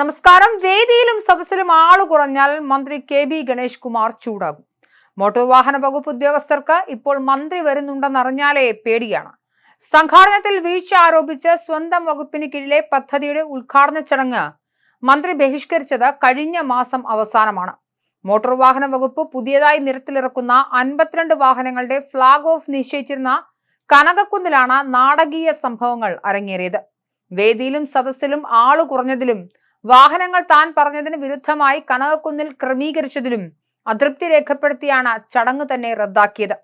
നമസ്കാരം. വേദിയിലും സദസ്സിലും ആളു കുറഞ്ഞാൽ മന്ത്രി കെ ബി ഗണേഷ് കുമാർ ചൂടാകും. മോട്ടോർ വാഹന വകുപ്പ് ഉദ്യോഗസ്ഥർക്ക് ഇപ്പോൾ മന്ത്രി വരുന്നുണ്ടെന്നറിഞ്ഞാലേ പേടിയാണ്. സംഘാടനത്തിൽ വീഴ്ച ആരോപിച്ച് സ്വന്തം വകുപ്പിന് കീഴിലെ പദ്ധതിയുടെ ഉദ്ഘാടന ചടങ്ങ് മന്ത്രി ബഹിഷ്കരിച്ചത് കഴിഞ്ഞ മാസം അവസാനമാണ്. മോട്ടോർ വാഹന വകുപ്പ് പുതിയതായി നിരത്തിലിറക്കുന്ന അൻപത്തിരണ്ട് വാഹനങ്ങളുടെ ഫ്ളാഗ് ഓഫ് നിശ്ചയിച്ചിരുന്ന കനകക്കുന്നിലാണ് നാടകീയ സംഭവങ്ങൾ അരങ്ങേറിയത്. വേദിയിലും സദസ്സിലും ആളു കുറഞ്ഞതിലും വാഹനങ്ങൾ താൻ പറഞ്ഞതിന് വിരുദ്ധമായി കനകക്കുന്നിൽ ക്രമീകരിച്ചതിലും അതൃപ്തി രേഖപ്പെടുത്തിയാണ് ചടങ്ങ് തന്നെ റദ്ദാക്കിയത്.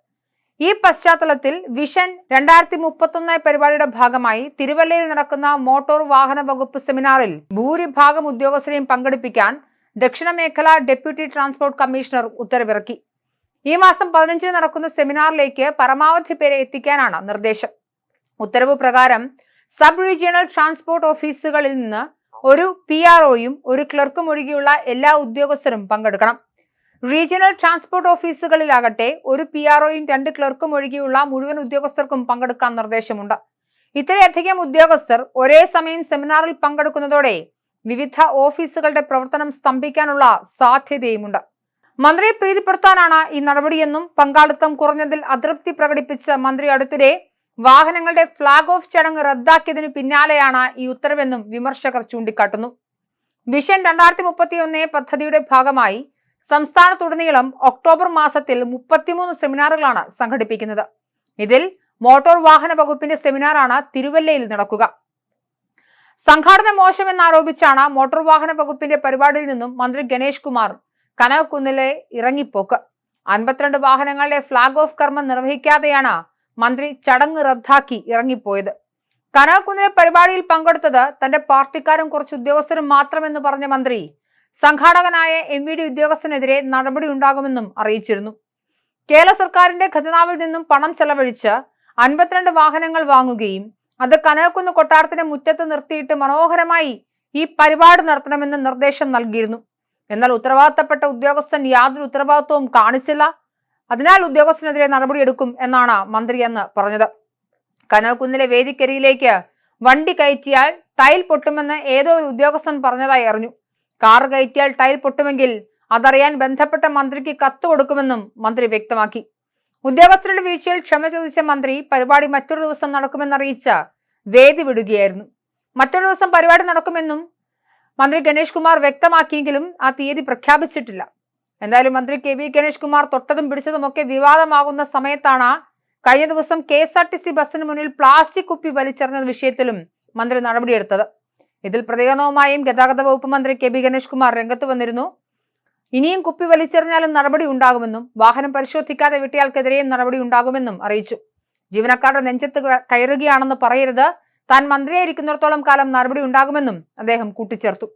ഈ പശ്ചാത്തലത്തിൽ വിഷൻ രണ്ടായിരത്തി മുപ്പത്തൊന്ന് പരിപാടിയുടെ ഭാഗമായി തിരുവല്ലയിൽ നടക്കുന്ന മോട്ടോർ വാഹന വകുപ്പ് സെമിനാറിൽ ഭൂരിഭാഗം ഉദ്യോഗസ്ഥരെയും പങ്കെടുപ്പിക്കാൻ ദക്ഷിണ മേഖല ഡെപ്യൂട്ടി ട്രാൻസ്പോർട്ട് കമ്മീഷണർ ഉത്തരവിറക്കി. ഈ മാസം പതിനഞ്ചിന് നടക്കുന്ന സെമിനാറിലേക്ക് പരമാവധി പേരെ എത്തിക്കാനാണ് നിർദ്ദേശം. ഉത്തരവ് പ്രകാരം സബ് റീജിയണൽ ട്രാൻസ്പോർട്ട് ഓഫീസുകളിൽ നിന്ന് ഒരു പി ആർ ഒയും ഒരു ക്ലർക്കും ഒഴികെയുള്ള എല്ലാ ഉദ്യോഗസ്ഥരും പങ്കെടുക്കണം. റീജിയണൽ ട്രാൻസ്പോർട്ട് ഓഫീസുകളിലാകട്ടെ ഒരു പി ആർ ഒയും രണ്ട് ക്ലർക്കും ഒഴികെയുള്ള മുഴുവൻ ഉദ്യോഗസ്ഥർക്കും പങ്കെടുക്കാൻ നിർദ്ദേശമുണ്ട്. ഇത്രയധികം ഉദ്യോഗസ്ഥർ ഒരേ സമയം സെമിനാറിൽ പങ്കെടുക്കുന്നതോടെ വിവിധ ഓഫീസുകളുടെ പ്രവർത്തനം സ്തംഭിക്കാനുള്ള സാധ്യതയുമുണ്ട്. മന്ത്രിയെ പ്രീതിപ്പെടുത്താനാണ് ഈ നടപടിയെന്നും പങ്കാളിത്തം കുറഞ്ഞതിൽ അതൃപ്തി പ്രകടിപ്പിച്ച മന്ത്രി അടുത്തിടെ വാഹനങ്ങളുടെ ഫ്ളാഗ് ഓഫ് ചടങ്ങ് റദ്ദാക്കിയതിനു പിന്നാലെയാണ് ഈ ഉത്തരവെന്നും വിമർശകർ ചൂണ്ടിക്കാട്ടുന്നു. വിഷൻ രണ്ടായിരത്തി മുപ്പത്തിയൊന്ന് പദ്ധതിയുടെ ഭാഗമായി സംസ്ഥാനത്തുടനീളം ഒക്ടോബർ മാസത്തിൽ മുപ്പത്തിമൂന്ന് സെമിനാറുകളാണ് സംഘടിപ്പിക്കുന്നത്. ഇതിൽ മോട്ടോർ വാഹന വകുപ്പിന്റെ സെമിനാറാണ് തിരുവല്ലയിൽ നടക്കുക. സംഘാടന മോശമെന്നാരോപിച്ചാണ് മോട്ടോർ വാഹന വകുപ്പിന്റെ പരിപാടിയിൽ നിന്നും മന്ത്രി ഗണേഷ് കുമാർ കനകക്കുന്നിലെ ഇറങ്ങിപ്പോക്ക്. അൻപത്തിരണ്ട് വാഹനങ്ങളുടെ ഫ്ളാഗ് ഓഫ് കർമ്മം നിർവഹിക്കാതെയാണ് മന്ത്രി ചടങ്ങ് റദ്ദാക്കി ഇറങ്ങിപ്പോയത്. കനകക്കുന്നിലെ പരിപാടിയിൽ പങ്കെടുത്തത് തന്റെ പാർട്ടിക്കാരും കുറച്ച് ഉദ്യോഗസ്ഥരും മാത്രമെന്ന് പറഞ്ഞ മന്ത്രി. സംഘാടകനായ എം വി ഡി ഉദ്യോഗസ്ഥനെതിരെ നടപടി ഉണ്ടാകുമെന്നും അറിയിച്ചിരുന്നു. കേരള സർക്കാരിന്റെ ഖജനാവിൽ നിന്നും പണം ചെലവഴിച്ച് അൻപത്തിരണ്ട് വാഹനങ്ങൾ വാങ്ങുകയും അത് കനകക്കുന്ന് കൊട്ടാരത്തിന്റെ മുറ്റത്ത് നിർത്തിയിട്ട് മനോഹരമായി ഈ പരിപാടി നടത്തണമെന്ന് നിർദ്ദേശം നൽകിയിരുന്നു. എന്നാൽ ഉത്തരവാദിത്തപ്പെട്ട ഉദ്യോഗസ്ഥൻ യാതൊരു ഉത്തരവാദിത്വവും കാണിച്ചില്ല. അതിനാൽ ഉദ്യോഗസ്ഥനെതിരെ നടപടിയെടുക്കും എന്നാണ് മന്ത്രി എന്ന് പറഞ്ഞത്. കനകക്കുന്നിലെ വേദിക്കരിയിലേക്ക് വണ്ടി കയറ്റിയാൽ ടൈൽ പൊട്ടുമെന്ന് ഏതോ ഒരു ഉദ്യോഗസ്ഥൻ പറഞ്ഞതായി അറിഞ്ഞു. കാർ കയറ്റിയാൽ ടൈൽ പൊട്ടുമെങ്കിൽ അതറിയാൻ ബന്ധപ്പെട്ട മന്ത്രിക്ക് കത്ത് കൊടുക്കുമെന്നും മന്ത്രി വ്യക്തമാക്കി. ഉദ്യോഗസ്ഥരുടെ വീഴ്ചയിൽ ക്ഷമ ചോദിച്ച മന്ത്രി പരിപാടി മറ്റൊരു ദിവസം നടക്കുമെന്നറിയിച്ച വേദി വിടുകയായിരുന്നു. മറ്റൊരു ദിവസം പരിപാടി നടക്കുമെന്നും മന്ത്രി ഗണേഷ് കുമാർ വ്യക്തമാക്കിയെങ്കിലും ആ തീയതി പ്രഖ്യാപിച്ചിട്ടില്ല. എന്തായാലും മന്ത്രി കെ വി ഗണേഷ് കുമാർ തൊട്ടതും പിടിച്ചതുമൊക്കെ വിവാദമാകുന്ന സമയത്താണ് കഴിഞ്ഞ ദിവസം K S R T C ബസ്സിന് മുന്നിൽ പ്ലാസ്റ്റിക് കുപ്പി വലിച്ചെറിഞ്ഞ വിഷയത്തിലും മന്ത്രി നടപടിയെടുത്തത്. ഇതിൽ പ്രതികരണവുമായും ഗതാഗത വകുപ്പ് മന്ത്രി കെ ബി ഗണേഷ് കുമാർ രംഗത്ത് വന്നിരുന്നു. ഇനിയും കുപ്പി വലിച്ചെറിഞ്ഞാലും നടപടി ഉണ്ടാകുമെന്നും വാഹനം പരിശോധിക്കാതെ വിട്ടയാൾക്കെതിരെയും നടപടി ഉണ്ടാകുമെന്നും അറിയിച്ചു. ജീവനക്കാരുടെ നെഞ്ചത്ത് കയറുകയാണെന്ന് പറയരുത്. താൻ മന്ത്രിയായിരിക്കുന്നിടത്തോളം കാലം നടപടി ഉണ്ടാകുമെന്നും അദ്ദേഹം കൂട്ടിച്ചേർത്തു.